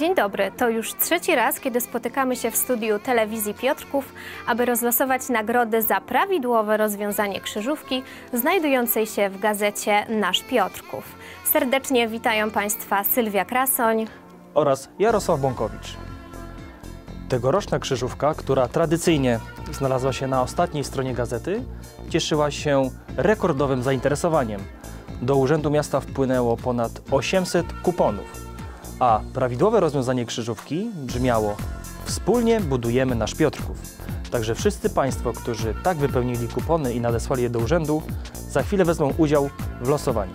Dzień dobry. To już trzeci raz, kiedy spotykamy się w studiu telewizji Piotrków, aby rozlosować nagrody za prawidłowe rozwiązanie krzyżówki znajdującej się w gazecie Nasz Piotrków. Serdecznie witają Państwa Sylwia Krasoń oraz Jarosław Bąkowicz. Tegoroczna krzyżówka, która tradycyjnie znalazła się na ostatniej stronie gazety, cieszyła się rekordowym zainteresowaniem. Do Urzędu Miasta wpłynęło ponad 800 kuponów, a prawidłowe rozwiązanie krzyżówki brzmiało Wspólnie budujemy nasz Piotrków. Także wszyscy Państwo, którzy tak wypełnili kupony i nadesłali je do urzędu, za chwilę wezmą udział w losowaniu.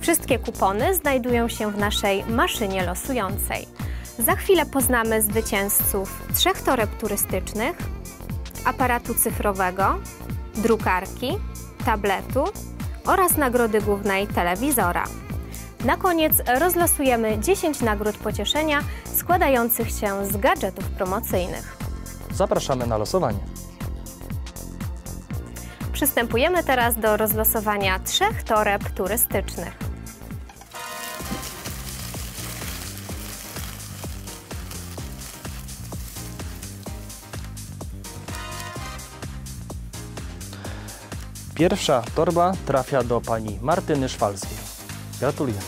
Wszystkie kupony znajdują się w naszej maszynie losującej. Za chwilę poznamy zwycięzców trzech toreb turystycznych, aparatu cyfrowego, drukarki, tabletu oraz nagrody głównej telewizora. Na koniec rozlosujemy 10 nagród pocieszenia składających się z gadżetów promocyjnych. Zapraszamy na losowanie. Przystępujemy teraz do rozlosowania trzech toreb turystycznych. Pierwsza torba trafia do pani Martyny Szwalskiej. Gratulujemy.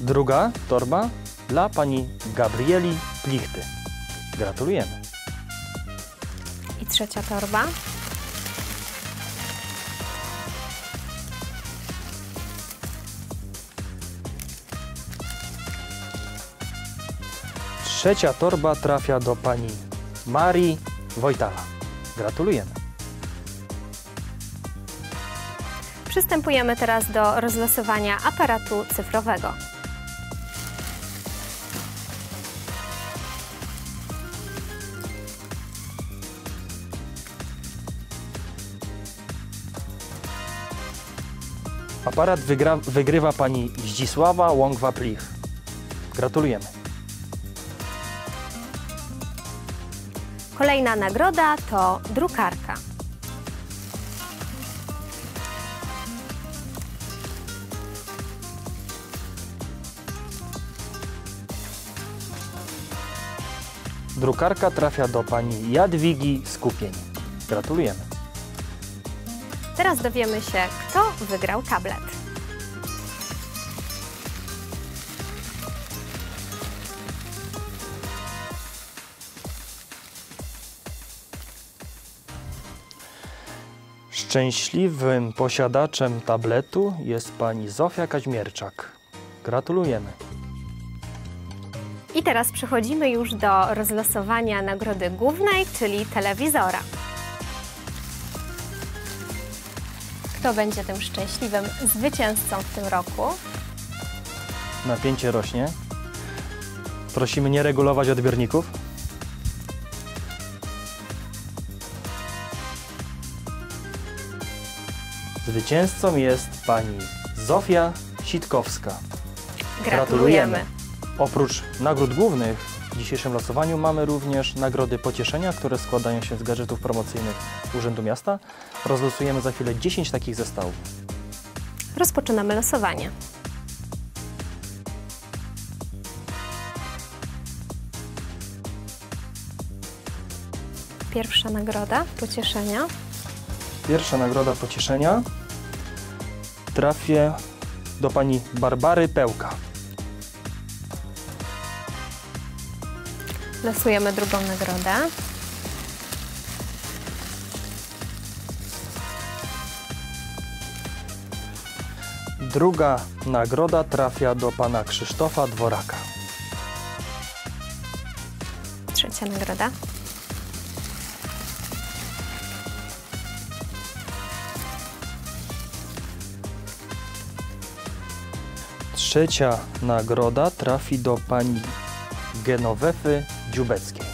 Druga torba dla pani Gabrieli Plichty. Gratulujemy. I trzecia torba. Trzecia torba trafia do pani Marii Wojtala. Gratulujemy. Przystępujemy teraz do rozlosowania aparatu cyfrowego. Aparat wygra, wygrywa pani Zdzisława Łągwa-Plich. Gratulujemy. Kolejna nagroda to drukarka. Drukarka trafia do pani Jadwigi Skupień. Gratulujemy. Teraz dowiemy się, kto wygrał tablet. Szczęśliwym posiadaczem tabletu jest pani Zofia Kaźmierczak. Gratulujemy. I teraz przechodzimy już do rozlosowania nagrody głównej, czyli telewizora. Kto będzie tym szczęśliwym zwycięzcą w tym roku? Napięcie rośnie. Prosimy nie regulować odbiorników. Zwycięzcą jest pani Zofia Sitkowska. Gratulujemy. Oprócz nagród głównych w dzisiejszym losowaniu mamy również nagrody pocieszenia, które składają się z gadżetów promocyjnych Urzędu Miasta. Rozlosujemy za chwilę 10 takich zestawów. Rozpoczynamy losowanie. Pierwsza nagroda pocieszenia. Pierwsza nagroda pocieszenia trafię do pani Barbary Pełka. Losujemy drugą nagrodę. Druga nagroda trafia do pana Krzysztofa Dworaka. Trzecia nagroda. Trzecia nagroda trafi do pani Genowefy Dziubeckiej.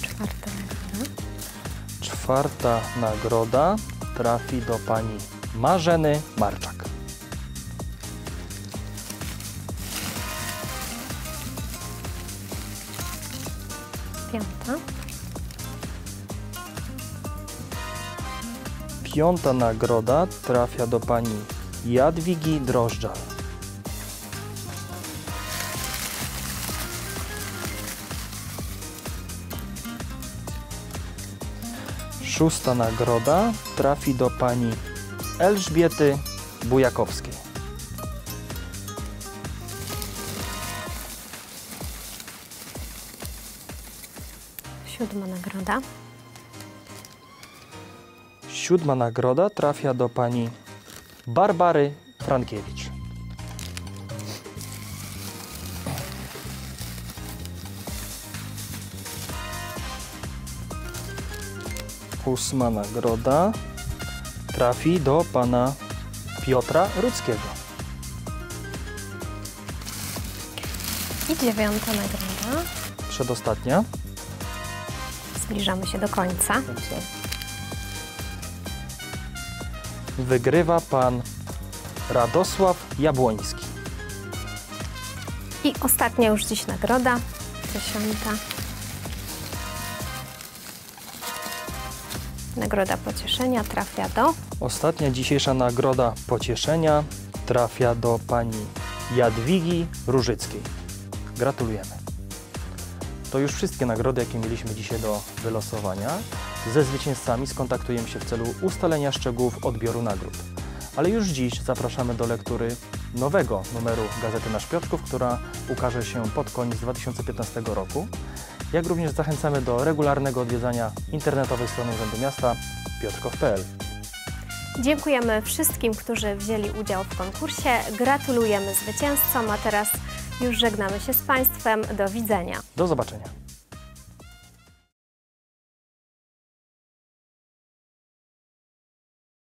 Czwarta nagroda. Czwarta nagroda trafi do pani Marzeny Marczak. Piąta. Piąta nagroda trafia do pani Jadwigi Drożdżal. Szósta nagroda trafi do pani Elżbiety Bujakowskiej. Siódma nagroda. Siódma nagroda trafia do pani Barbary Frankiewicz. Ósma nagroda trafi do pana Piotra Rudzkiego. I dziewiąta nagroda. Przedostatnia. Zbliżamy się do końca. Wygrywa pan Radosław Jabłoński. I ostatnia już dziś nagroda. Dziesiąta. Nagroda pocieszenia trafia do Ostatnia dzisiejsza nagroda pocieszenia trafia do pani Jadwigi Różyckiej. Gratulujemy. To już wszystkie nagrody, jakie mieliśmy dzisiaj do wylosowania. Ze zwycięzcami skontaktujemy się w celu ustalenia szczegółów odbioru nagród. Ale już dziś zapraszamy do lektury nowego numeru Gazety Nasz Piotrków, która ukaże się pod koniec 2015 roku. Jak również zachęcamy do regularnego odwiedzania internetowej strony Urzędu Miasta piotrkow.pl. Dziękujemy wszystkim, którzy wzięli udział w konkursie. Gratulujemy zwycięzcom, a teraz już żegnamy się z Państwem. Do widzenia. Do zobaczenia.